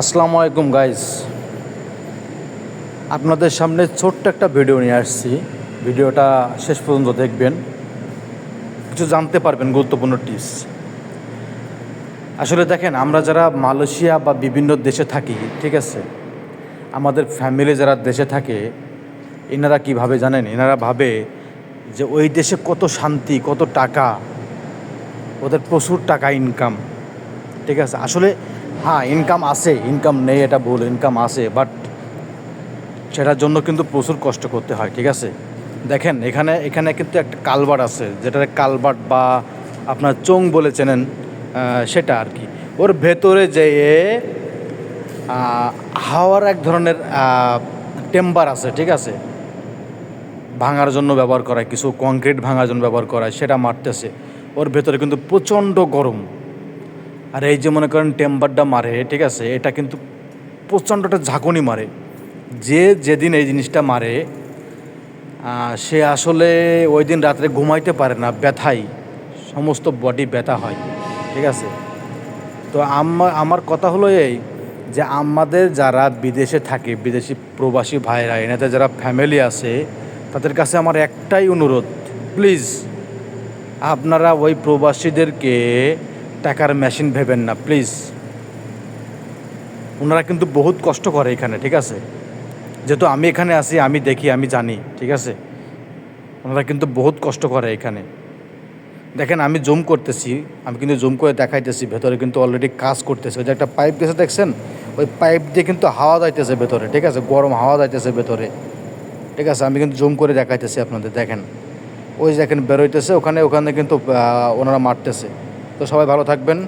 আসসালামু আলাইকুম গাইস আপনাদের সামনে ছোট্ট একটা ভিডিও নিয়ে আসছি। ভিডিওটা শেষ পর্যন্ত দেখবেন। কিছু জানতে পারবেন, গুরুত্বপূর্ণ টিপস আসলে দেখেন, আমরা যারা মালয়েশিয়া বা বিভিন্ন দেশে থাকি, ঠিক আছে? আমাদের ফ্যামিলি যারা দেশে থাকে এনারা কি ভাবে জানেন? এনারা ভাবে যে ওই দেশে কত শান্তি, কত টাকা, ওদের প্রচুর টাকা ইনকাম ঠিক আছে? আসলে হ্যাঁ ইনকাম আছে ইনকাম নেই, এটা ভুল ইনকাম আছে বাট সেটার জন্য কিন্তু প্রচুর কষ্ট করতে হয়, ঠিক আছে? দেখেন, এখানে এখানে কিন্তু একটা কালবাট আছে যেটা কালবাট বা আপনার চোং বলে চেনেন সেটা আর কি। ওর ভেতরে যেয়ে হাওয়ার এক ধরনের টেম্বার আছে, ঠিক আছে? ভাঙার জন্য ব্যবহার করা হয় কিছু কংক্রিট ভাঙার জন্য ব্যবহার করা হয় সেটা মারতেছে। ওর ভেতরে কিন্তু প্রচণ্ড গরম। আর এই যে মনে করেন টেম্বারটা মারে, ঠিক আছে? এটা কিন্তু প্রচণ্ড একটা ঝাঁকুনি মারে। যে যেদিন এই জিনিসটা মারে সে আসলে ওই দিন রাত্রে ঘুমাইতে পারে না, ব্যথাই। সমস্ত বডি ব্যথা হয়, ঠিক আছে? তো আমার আমার কথা হলো এই যে আমাদের যারা বিদেশে থাকে, বিদেশি প্রবাসী ভাইরা এনাদের যারা ফ্যামিলি আছে, তাদের কাছে আমার একটাই অনুরোধ প্লিজ আপনারা ওই প্রবাসীদেরকে টাকার মেশিন ভেবেন না, প্লিজ। ওনারা কিন্তু বহুত কষ্ট করে এখানে, ঠিক আছে? যেহেতু আমি এখানে আসি আমি দেখি, আমি জানি, ঠিক আছে? ওনারা কিন্তু বহুত কষ্ট করে এখানে। দেখেন, আমি জুম করতেছি, আমি কিন্তু জুম করে দেখাইতেছি, ভেতরে কিন্তু অলরেডি কাজ করতেছে। ওই যে একটা পাইপ গেছে, দেখছেন? ওই পাইপ দিয়ে কিন্তু হাওয়া যাইতেছে ভেতরে, ঠিক আছে? গরম হাওয়া যাইতেছে ভেতরে, ঠিক আছে? আমি কিন্তু জুম করে দেখাইতেছি আপনাদের, দেখেন। ওই যে দেখেন বেরোইতেছে ওখানে ওখানে কিন্তু ওনারা মারতেছে। তো সবাই ভালো থাকবেন।